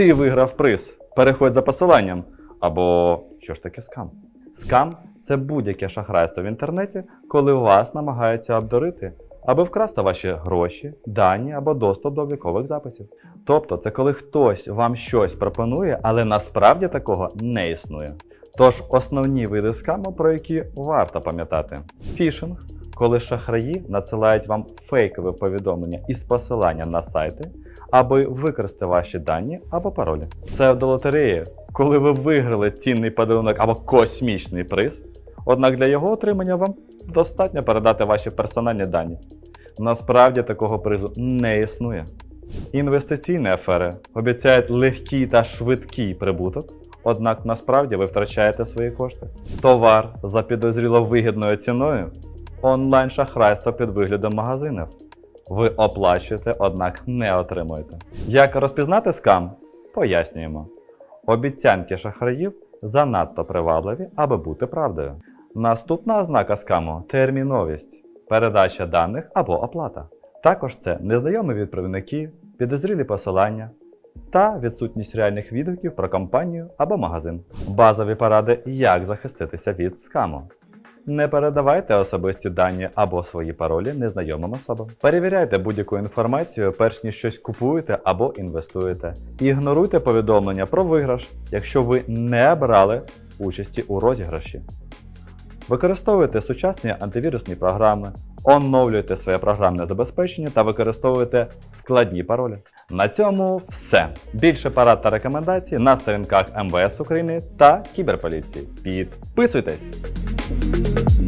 Ти виграв приз. Переходь за посиланням. Або що ж таке скам? Скам це будь-яке шахрайство в інтернеті, коли вас намагаються обдурити, аби вкрасти ваші гроші, дані або доступ до облікових записів. Тобто, це коли хтось вам щось пропонує, але насправді такого не існує. Тож основні види скаму, про які варто пам'ятати: фішинг, коли шахраї надсилають вам фейкове повідомлення із посиланням на сайти, аби використати ваші дані або паролі. Псевдолотереї, коли ви виграли цінний подарунок або космічний приз, однак для його отримання вам достатньо передати ваші персональні дані. Насправді такого призу не існує. Інвестиційні афери обіцяють легкий та швидкий прибуток, однак насправді ви втрачаєте свої кошти. Товар за підозріло вигідною ціною, онлайн шахрайство під виглядом магазинів. Ви оплачуєте, однак не отримуєте. Як розпізнати скам? Пояснюємо. Обіцянки шахраїв занадто привабливі, аби бути правдою. Наступна ознака скаму терміновість, передача даних або оплата. Також це незнайомі відправники, підозрілі посилання та відсутність реальних відгуків про компанію або магазин. Базові поради, як захиститися від скаму. Не передавайте особисті дані або свої паролі незнайомим особам. Перевіряйте будь-яку інформацію, перш ніж щось купуєте або інвестуєте. Ігноруйте повідомлення про виграш, якщо ви не брали участі у розіграші. Використовуйте сучасні антивірусні програми, оновлюйте своє програмне забезпечення та використовуйте складні паролі. На цьому все. Більше парад та рекомендацій на сторінках МВС України та Кіберполіції. Підписуйтесь! you.